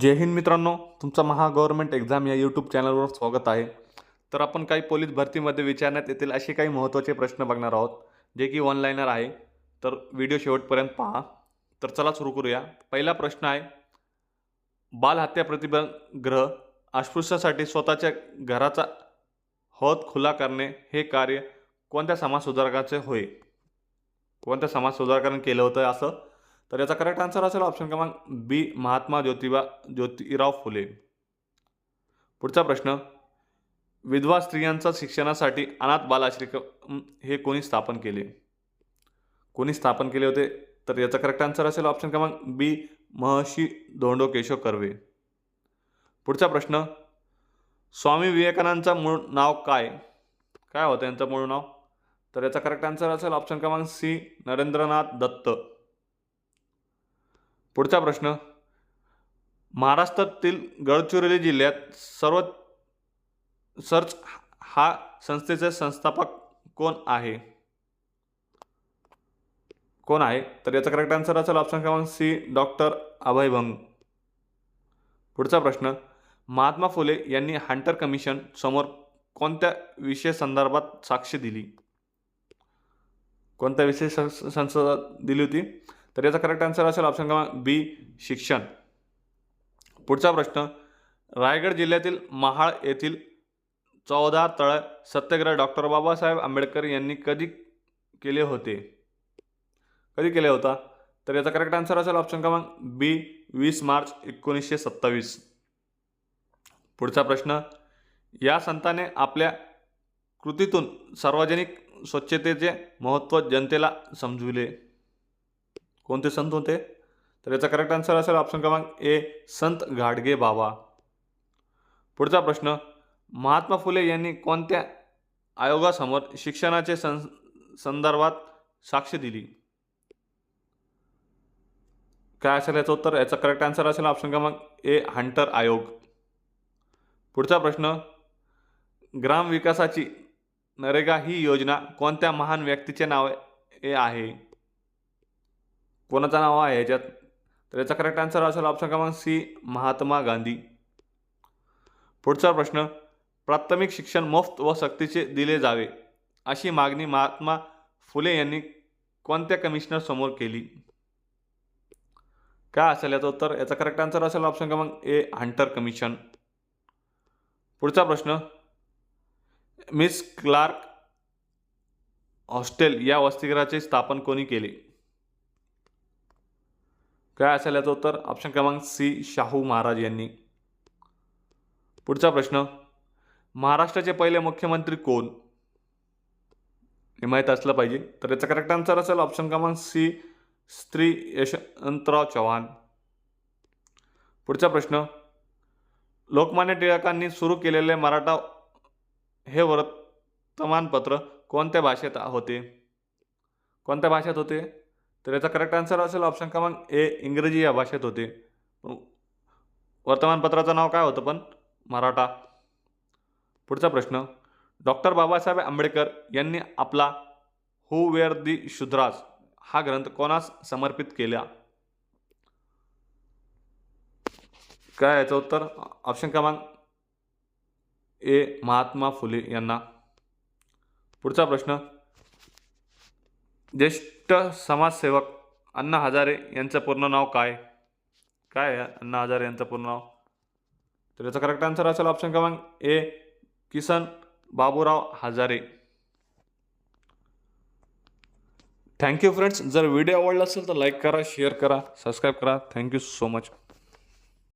जय हिंद मित्रांनो तुमचं महागव्हर्नमेंट एक्झाम या यूट्यूब चॅनलवर स्वागत आहे. तर आपण काही पोलीस भरतीमध्ये विचारण्यात येतील असे काही महत्त्वाचे प्रश्न बघणार आहोत जे की ऑनलाईनर आहे. तर व्हिडिओ शेवटपर्यंत पहा. तर चला सुरू करूया. पहिला प्रश्न आहे बालहत्या प्रतिबंध ग्रह अस्पृश्यासाठी स्वतःच्या घराचा हौद खुला करणे हे कार्य कोणत्या समाजसुधारकाचे होय? कोणत्या समाजसुधारकाने केलं होतं असं? तर याचा करेक्ट आन्सर असेल ऑप्शन क्रमांक बी महात्मा ज्योतिबा ज्योतिराव फुले. पुढचा प्रश्न विधवा स्त्रियांचा शिक्षणासाठी अनाथ बालाश्रम हे कोणी स्थापन केले? कोणी स्थापन केले होते? तर याचा करेक्ट आन्सर असेल ऑप्शन क्रमांक बी महर्षी धोंडो केशव कर्वे. पुढचा प्रश्न स्वामी विवेकानंदचं मूळ नाव काय? काय होतं? यांचं मूळ नाव? तर याचा करेक्ट आन्सर असेल ऑप्शन क्रमांक सी नरेंद्रनाथ दत्त. पुढचा प्रश्न. महाराष्ट्रातील गडचिरोली जिल्ह्यात सर्व सर्च हा संस्थेचे संस्थापक कोण आहे? कोण आहे? तर याचा करेक्ट आन्सर असेल ऑप्शन क्रमांक सी डॉक्टर अभय भंग. पुढचा प्रश्न महात्मा फुले यांनी हंटर कमिशन समोर कोणत्या विषय संदर्भात साक्ष दिली? कोणत्या विषय संसदात दिली होती? तर याचा करेक्ट आन्सर असेल ऑप्शन क्रमांक बी शिक्षण. पुढचा प्रश्न रायगड जिल्ह्यातील महाळ येथील चौदा तळ सत्याग्रह डॉक्टर बाबासाहेब आंबेडकर यांनी कधी केले होते? कधी केले होता? तर याचा करेक्ट आन्सर असेल ऑप्शन क्रमांक बी वीस मार्च एकोणीसशे सत्तावीस. पुढचा प्रश्न या संताने आपल्या कृतीतून सार्वजनिक स्वच्छतेचे महत्त्व जनतेला समजविले? कोणते संत होते? तर याचा करेक्ट आन्सर असेल ऑप्शन क्रमांक ए संत गाडगे बाबा. पुढचा प्रश्न महात्मा फुले यांनी कोणत्या आयोगासमोर शिक्षणाचे सं संदर्भात साक्ष दिली? काय असेल याचं उत्तर? याचा करेक्ट आन्सर असेल ऑप्शन क्रमांक ए हंटर आयोग. पुढचा प्रश्न ग्राम विकासाची नरेगा ही योजना कोणत्या महान व्यक्तीचे नाव ए आहे? कोणाचं नाव आहे याच्यात तर याचा करेक्ट आन्सर असेल ऑप्शन क्रमांक सी महात्मा गांधी. पुढचा प्रश्न प्राथमिक शिक्षण मुफ्त व सक्तीचे दिले जावे अशी मागणी महात्मा फुले यांनी कोणत्या कमिशनर समोर केली? काय असेल याचं उत्तर? याचा करेक्ट आन्सर असेल ऑप्शन क्रमांक ए हंटर कमिशन पुढचा प्रश्न मिस क्लार्क हॉस्टेल या वसतिगृहाचे स्थापन कोणी केले? काय असेल याचं उत्तर? ऑप्शन क्रमांक सी शाहू महाराज यांनी. पुढचा प्रश्न. महाराष्ट्राचे पहिले मुख्यमंत्री कोण? हे माहीत असलं पाहिजे. तर याचा करेक्ट आन्सर असेल ऑप्शन क्रमांक सी स्त्री यशवंतराव चव्हाण. पुढचा प्रश्न. लोकमान्य टिळकांनी सुरू केलेले मराठा हे वर्तमानपत्र कोणत्या भाषेत होते? कोणत्या भाषेत होते? तर याचा करेक्ट आन्सर असेल ऑप्शन क्रमांक ए इंग्रजी या भाषेत होते. वर्तमानपत्राचं नाव काय होतं पण? मराठा. पुढचा प्रश्न. डॉक्टर बाबासाहेब आंबेडकर यांनी आपला हू वेअर दी शुद्रास हा ग्रंथ कोणास समर्पित केला? काय याचं उत्तर? ऑप्शन क्रमांक ए महात्मा फुले यांना. पुढचा प्रश्न. ज्येष्ठ समाजसेवक अण्णा हजारे यांचं पूर्ण नाव काय? काय आहे अण्णा हजारे यांचं पूर्ण नाव? तर याचा करेक्ट आन्सर असेल ऑप्शन क्रमांक A Kisan Baburao Hazare. Thank you friends जर व्हिडिओ आवडला असेल तर लाईक करा शेअर करा सबस्क्राईब करा. Thank you so much